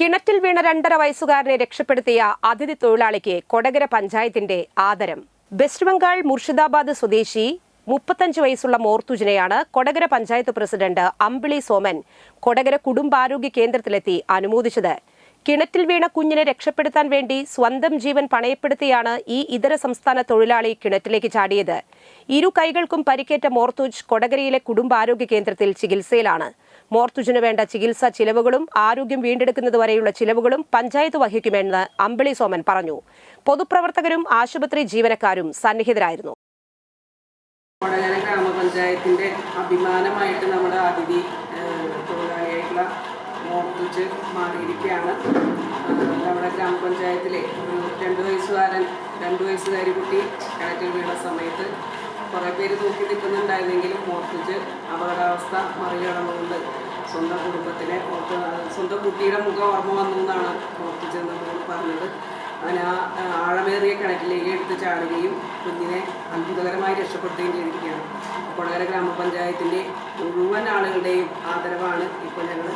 കിണറ്റിൽ വീണ രണ്ടര വയസ്സുകാരനെ രക്ഷപ്പെടുത്തിയ അതിഥി തൊഴിലാളിക്ക് കൊടകര പഞ്ചായത്തിന്റെ ആദരം. വെസ്റ്റ് ബംഗാൾ മുർഷിദാബാദ് സ്വദേശി മുപ്പത്തഞ്ച് വയസ്സുള്ള മോർത്തുജിനെയാണ് കൊടകര പഞ്ചായത്ത് പ്രസിഡന്റ് അമ്പിളി സോമൻ കൊടകര കുടുംബാരോഗ്യ കേന്ദ്രത്തിലെത്തി അനുമോദിച്ചത്. കിണറ്റിൽ വീണ കുഞ്ഞിനെ രക്ഷപ്പെടുത്താൻ വേണ്ടി സ്വന്തം ജീവൻ പണയപ്പെടുത്തിയാണ് ഈ ഇതര സംസ്ഥാന തൊഴിലാളി കിണറ്റിലേക്ക് ചാടിയത്. ഇരു കൈകൾക്കും പരിക്കേറ്റ മോർത്തുജ് കൊടകരയിലെ കുടുംബാരോഗ്യ കേന്ദ്രത്തിൽ ചികിത്സയിലാണ്. മോർത്തുജിന് വേണ്ട ചികിത്സാ ചിലവുകളും ആരോഗ്യം വീണ്ടെടുക്കുന്നത് വരെയുള്ള ചിലവുകളും പഞ്ചായത്ത് വഹിക്കുമെന്ന് അമ്പിളി സോമൻ പറഞ്ഞു. പൊതുപ്രവർത്തകരും ആശുപത്രി ജീവനക്കാരും സന്നിഹിതരായിരുന്നു. കൊടകര ഗ്രാമപഞ്ചായത്തിന്റെ അഭിമാനമായിട്ട് നമ്മുടെ അതിഥി തൊഴിലാളിയായിട്ടുള്ള മോർത്തുജ് മാറിയിരിക്കുകയാണ്. നമ്മുടെ ഗ്രാമപഞ്ചായത്തിലെ ഒരു രണ്ട് വയസ്സുകാരൻ രണ്ട് വയസ്സുകാരി കുട്ടി കിണറ്റിൽ വീണ സമയത്ത് കുറേ പേര് തൂക്കി നിൽക്കുന്നുണ്ടായിരുന്നെങ്കിലും മോർത്തുച്ച് അപകടാവസ്ഥ മറികടന്നുകൊണ്ട് സ്വന്തം കുടുംബത്തിനെ ഓർത്ത് സ്വന്തം കുട്ടിയുടെ മുഖം ഓർമ്മ വന്നു എന്നാണ് നമ്മളോട് പറഞ്ഞത്. അങ്ങനെ ആ, ആഴമേറിയ കിണറ്റിലേക്ക് എടുത്ത് ചാടുകയും കുഞ്ഞിനെ അത്ഭുതകരമായി രക്ഷപ്പെടുത്തുകയും ചെയ്തിരിക്കുകയാണ്. കൊടകര ഗ്രാമപഞ്ചായത്തിന്റെ മുഴുവൻ ആളുകളുടെയും ആദരവാണ് ഇപ്പോൾ ഞങ്ങൾ